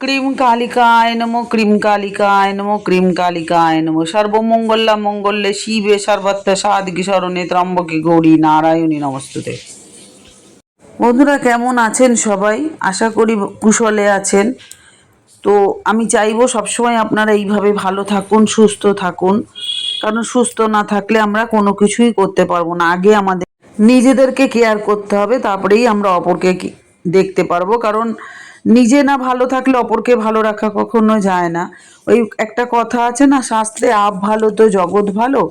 Cream কালিকায় নমো, cream কালিকায় নমো, cream কালিকায় নমো। সর্বমঙ্গলা মঙ্গল্যে শিবে সর্বত্র সাদিকি স্মরণে ত্রম্বকে গৌরী নারায়ণী নমস্তুতে। বন্ধুরা, কেমন আছেন সবাই? আশা করি কুশলে আছেন। তো আমি চাইব সবসময় আপনারা এইভাবে ভালো থাকুন, সুস্থ থাকুন। কারণ সুস্থ না থাকলে আমরা কোনো কিছুই করতে পারব না। আগে আমাদের নিজেদেরকে কেয়ার করতে হবে, তারপরেই আমরা অপরকে দেখতে পারব। কারণ নিজে না ভালো থাকলে অপরকে ভালো রাখা কখনো যায় না। ওই একটা কথা আছে না, শাস্ত্রে আপ ভালো তো জগৎ ভালো,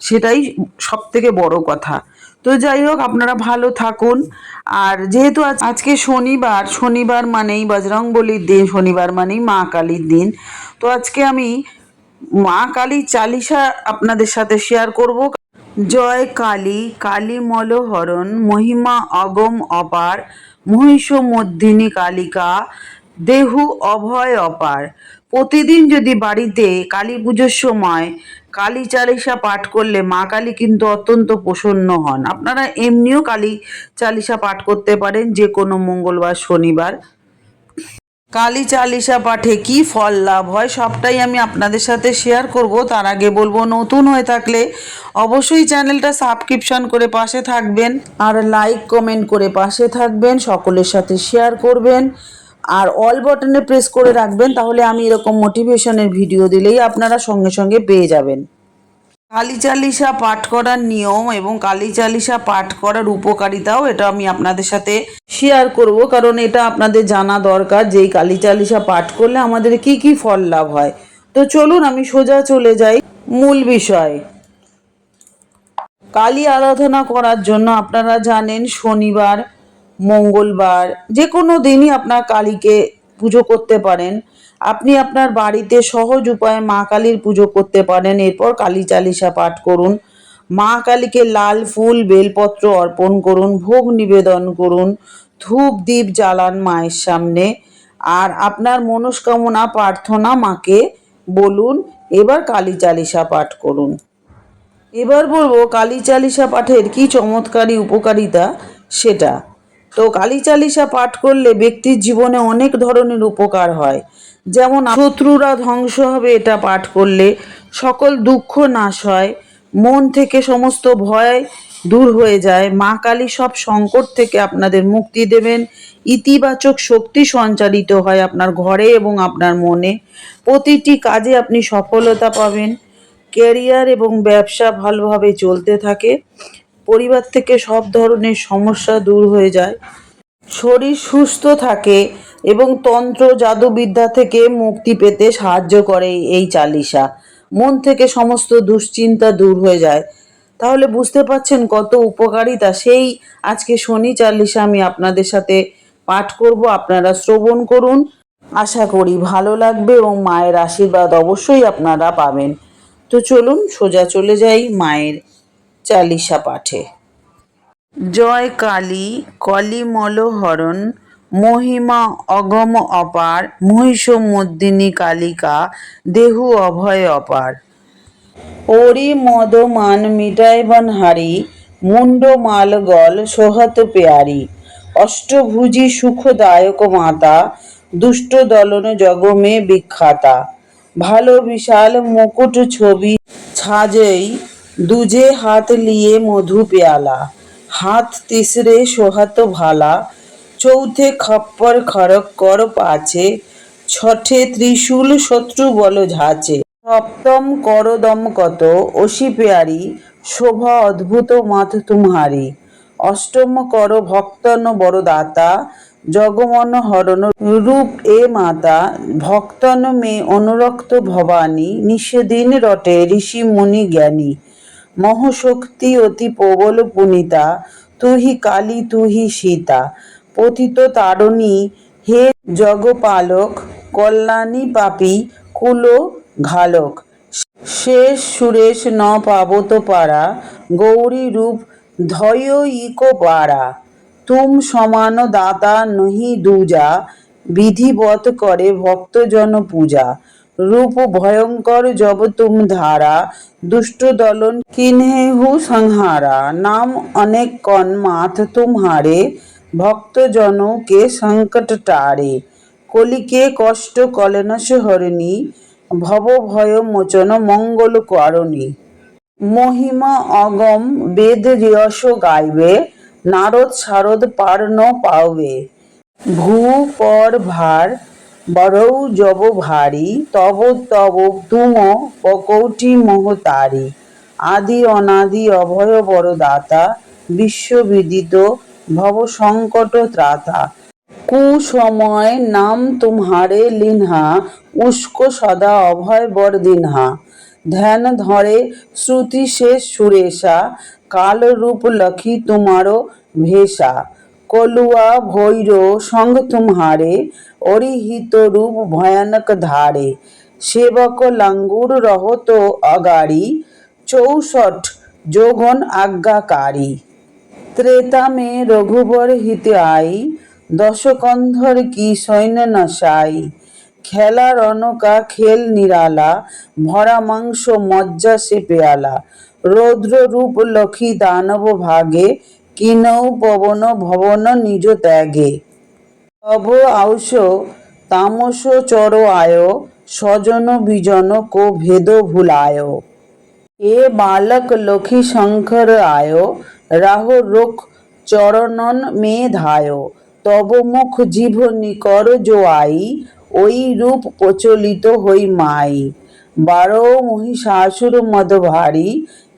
সেটাই সব থেকে বড় কথা। তো যাই হোক, আপনারা ভালো থাকুন। আর যেহেতু আজ- আজকে শনিবার শনিবার মানেই বজরং বলির দিন, শনিবার মানেই মা কালীর দিন। তো আজকে আমি মা কালী চালিসা আপনাদের সাথে শেয়ার করব। জয় কালী কালী মলহরণ, মহিমা অগম অপার, মহিষমর্দিনী কালিকা, দেহু অভয় অপার। প্রতিদিন যদি বাড়িতে কালী পুজোর সময় কালী চালিসা পাঠ করলে মা কালী কিন্তু অত্যন্ত প্রসন্ন হন। আপনারা এমনিও কালী চালিসা পাঠ করতে পারেন যে কোনো মঙ্গলবার, শনিবার। কালী চালিশা পাঠে কি ফল লাভ হয় সবটাই আমি আপনাদের সাথে শেয়ার করব। তার আগে বলব, নতুন হয়ে থাকলে অবশ্যই চ্যানেলটা সাবস্ক্রিপশন করে পাশে থাকবেন আর লাইক কমেন্ট করে পাশে থাকবেন, সকলের সাথে শেয়ার করবেন। আর অল বটনে প্রেস করে রাখবেন, তাহলে আমি এরকম মোটিভেশনের ভিডিও দিলেই আপনারা সঙ্গে সঙ্গে পেয়ে যাবেন। কালী চালিসা পাঠ করার নিয়ম এবং কালী চালিসা পাঠ করার উপকারিতাও এটা আমি আপনাদের সাথে শেয়ার করব। কারণ এটা আপনাদের জানা দরকার যে কালী চালিসা পাঠ করলে আমাদের কি কি ফল লাভ হয়। তো চলুন আমি সোজা চলে যাই মূল বিষয়। কালী আরাধনা করার জন্য আপনারা জানেন শনিবার, মঙ্গলবার যে কোনো দিনই আপনার কালীকে পুজো করতে পারেন। আপনি আপনার বাড়িতে সহজ উপায়ে মা কালীর পুজো করতে পারেন। এরপর কালী চালিসা পাঠ করুন। মা কালীকে লাল ফুল, বেলপত্র অর্পণ করুন, ভোগ নিবেদন করুন, ধূপ দ্বীপ জ্বালান মায়ের সামনে। আর আপনার মনস্কামনা প্রার্থনা মাকে বলুন। এবার কালী চালিসা পাঠ করুন। এবার বলব, কালী চালিসা পাঠের কি চমৎকারী উপকারিতা সেটা। তো কালী চালিসা পাঠ করলে ব্যক্তির জীবনে অনেক ধরনের উপকার হয়। যেমন শত্রুরা ধ্বংস হবে এটা পাঠ করলে সকল দুঃখ নাশ হয়, মন থেকে সমস্ত ভয় দূর হয়ে যায়। মা কালী সব সংকট থেকে আপনাদের মুক্তি দেবেন। ইতিবাচক শক্তি সঞ্চারিত হয় আপনার ঘরে এবং আপনার মনে। প্রতিটি কাজে আপনি সফলতা পাবেন। ক্যারিয়ার এবং ব্যবসা ভালোভাবে চলতে থাকে। পরিবার থেকে সব ধরনের সমস্যা দূর হয়ে যায়। শরীর সুস্থ থাকে এবং তন্ত্র জাদুবিদ্যা থেকে মুক্তি পেতে সাহায্য করে এই চালিশা মন থেকে সমস্ত দুশ্চিন্তা দূর হয়ে যায়। তাহলে বুঝতে পাচ্ছেন কত উপকারিতা। সেই আজকে শনি চালিশা আমি আপনাদের সাথে পাঠ করব, আপনারা শ্রবণ করুন। আশা করি ভালো লাগবে এবং মায়ের আশীর্বাদ অবশ্যই আপনারা পাবেন। তো চলুন সোজা চলে যাই মায়ের চালিসা পাঠে। জয় কালী কলিমলহরণ মহিমা অগম অপার, মহিষমর্দিনী কালিকা, দেহু অভয় অপার। ওরি মদ মান মিটাইবন হারি মুন্ড মাল গল সোহত পেয়ারি। অষ্টভুজি সুখদায়ক মাতা, দুষ্ট দলন জগমে বিখ্যাতা। ভালো বিশাল মুকুট ছবি, ছাজেই দুজে হাত লিয়ে মধু পেয়ালা। হাত তিসরে সোহাত ভালা, চৌথে খপ্পর খড়ক কর পাছে, ছঠে ত্রিশূল শত্রু বল ঝাঁচে। সপ্তম করদম কত, অসি পেয়ারি, শোভা অদ্ভুত মাথ তুমহারি। অষ্টম কর ভক্তন বড় দাতা, জগমন হরণ রূপ এ মাতা, ভক্তন মে অনুরক্ত ভবানী, নিষেদিন রটে ঋষি মুনি জ্ঞানী। মহশক্তি অতি প্রবল পুনিতা, তুহি কালী তুহি সীতা। পতিত তারণী, হে জগপালক, কল্যাণী পাপী, কুল ঘালক। শেষ সুরেশ ন পাবত পারা, গৌরী রূপ ধয় ইকো পারা। তুম সমান দাতা নহি দুজা বিধিবত করে ভক্তজন পূজা। রূপ ভয়ঙ্কর জব তুম ধারা, দুষ্ট দলন কিনহে হু সংহারা। নাম অনেক কন মাথ তুমহারে, ভক্তজনও কে সংকট টারে। কলিকে কষ্ট কলেনস হরণী, ভব ভয় মোচন মঙ্গল করণী। মহিমা অগম বেদ রিয়স গাইবে, নারদ শারদ পার্ণ পাওবে। ভূ পর ভার বরৌ যব ভারী, তব তব তুম পকৌটি মোহতারি। আদি অনাদি অভয় বড় দাতা বিশ্ববিদিত ভব সংকট ত্রাতা। কুসময় নাম তুমহারে লিনহা, উস্ক সদা অভয় বর দিনহা ধ্যান ধরে শ্রুতি শেষ সুরেশা কাল রূপ লখি তোমারও ভেষা। কলুয়া ভৈর সঙ্গ তুমহারে অরিহিত রূপ ভয়ানক ধারে। সেবক লাঙ্গুর রহত অগাড়ি, চৌষট যোগন আজ্ঞাকারী। ত্রেতা মে রঘুবর হিতে আই, দশকন্ধর কি সৈন্য নশাই। খেলা রনকা খেল নিরালা, ভরা মাংস মজ্জা সে পেয়ালা। রৌদ্র রূপ লক্ষী দানব ভাগে কিনৌ পবন ভবন নিজ ত্যাগে। তব আউষ তামস চর আয়, স্বজন বিজন কো ভেদ ভুলায়। এ বালক লক্ষ্মী শঙ্কর আয়, রাহ রোখ চরণন মে ধায় তব মুখ জিভ নিকর জো আই ওই রূপ প্রচলিত হই মাই। বারো মহিষাসুর মদ ভারী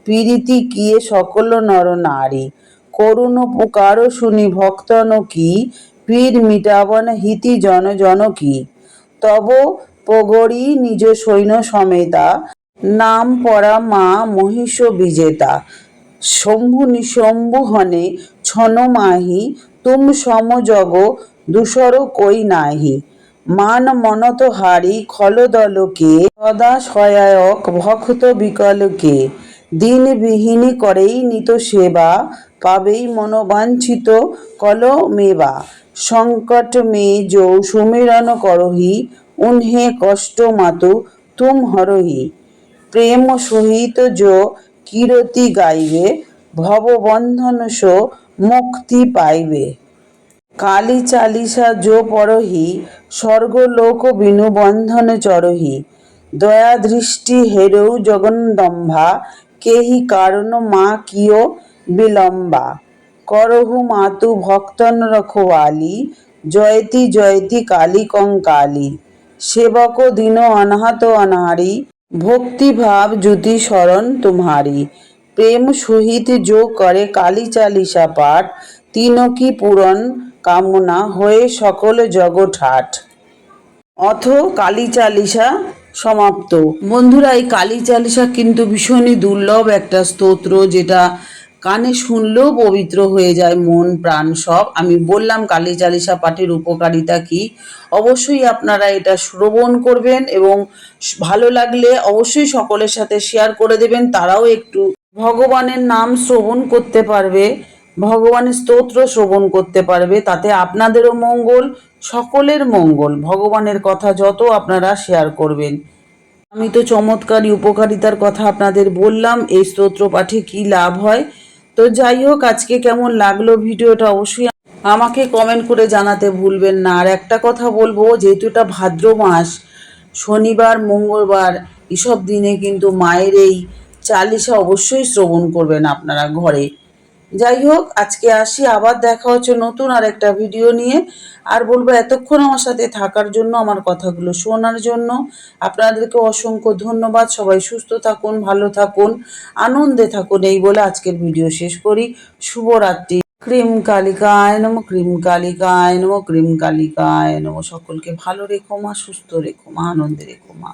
পীড়িতি কিয়ে সকল নর নারী। করুণ পুকার শুনি ভক্তন কি, পীর মিটাবন হিতি জন জন কি। তব পগড়ি নিজ সৈন্য সমেতা, নাম পরা মা মহিষ বিজেতা। শম্ভু নিশম্ভু হনে ছন মাহি, তুম সম জগ দুসর কই নাহি। মান মনত হারি খল দলকে সদা সহায়ক ভক্ত বিকলকে দিন বিহীন করেই নিত সেবা, পাবেই মনোবাঞ্ছিত কল মেবা। সংকট মে যৌ সুমিরন করহি, উনহে কষ্ট মাতু তুম হরহি। প্রেম সহিত যো কিরতি গাইবে, ভববন্ধন সো মুক্তি পাইবে। কালী চালিসা যো পরহি, স্বর্গলোক বিনু বন্ধন চরহি। দয়া দৃষ্টি হেরৌ জগন্দম্ভা কেহি কারণ মা কিয় বিলম্বা? করহু মাতু ভক্তন রখোয়ালি জয়তি জয়তি কালী কঙ্কালী সেবক দিন অনাহাত অনাহারি ভক্তিভাব জ্যোতি শরণ তুমারি প্রেম সহিত যোগ করে কালী চালিসা পাঠ, তিনকি পূরণ কামনা হয়ে সকল জগঠাট অথ কালী চালিসা সমাপ্ত। বন্ধুরা, এই কালী চালিসা কিন্তু ভীষণই দুর্লভ একটা স্তোত্র যেটা কানে শুনলেও পবিত্র হয়ে যায়, মন, প্রাণ সব। আমি বললাম, কালী চালিসা পাঠের উপকারিতা কি? অবশ্যই আপনারা এটা শ্রবণ করবেন এবং ভালো লাগলে অবশ্যই সকলের সাথে শেয়ার করে দেবেন। তারাও একটু ভগবানের নাম শ্রবণ করতে পারবে। ভগবানের স্তোত্র শ্রবণ করতে পারবে, তাতে আপনাদেরও মঙ্গল, সকলের মঙ্গল। ভগবানের কথা যত আপনারা শেয়ার করবেন। আমি তো চমৎকারী উপকারিতার কথা আপনাদের বললাম, এই স্তোত্র পাঠে কি লাভ হয়? তো যাই হোক, আজকে কেমন লাগল ভিডিওটা অবশ্যই আমাকে কমেন্ট করে জানাতে ভুলবেন না। আর একটা কথা বলব, যেহেতু এটা ভাদ্র মাস, শনিবার, মঙ্গলবার, এসব দিনে কিন্তু মায়ের এই চালিশা অবশ্যই শ্রবণ করবেন আপনারা ঘরে। যাই হোক আজকে আসি, আবার দেখা হচ্ছে নতুন আর একটা ভিডিও নিয়ে। আর বলব, এতক্ষণ আমার সাথে থাকার জন্য, আমার কথাগুলো শোনার জন্য আপনাদেরকে অসংখ্য ধন্যবাদ। সবাই সুস্থ থাকুন, ভালো থাকুন, আনন্দে থাকুন, এই বলে আজকের ভিডিও শেষ করি। শুভরাত্রি। ক্রিম কালিকায় নম, ক্রিম কালিকায় নম, ক্রিম কালিকায় নম। সকলকে ভালো রেখো মা, সুস্থ রেখো মা, আনন্দে রেখো মা।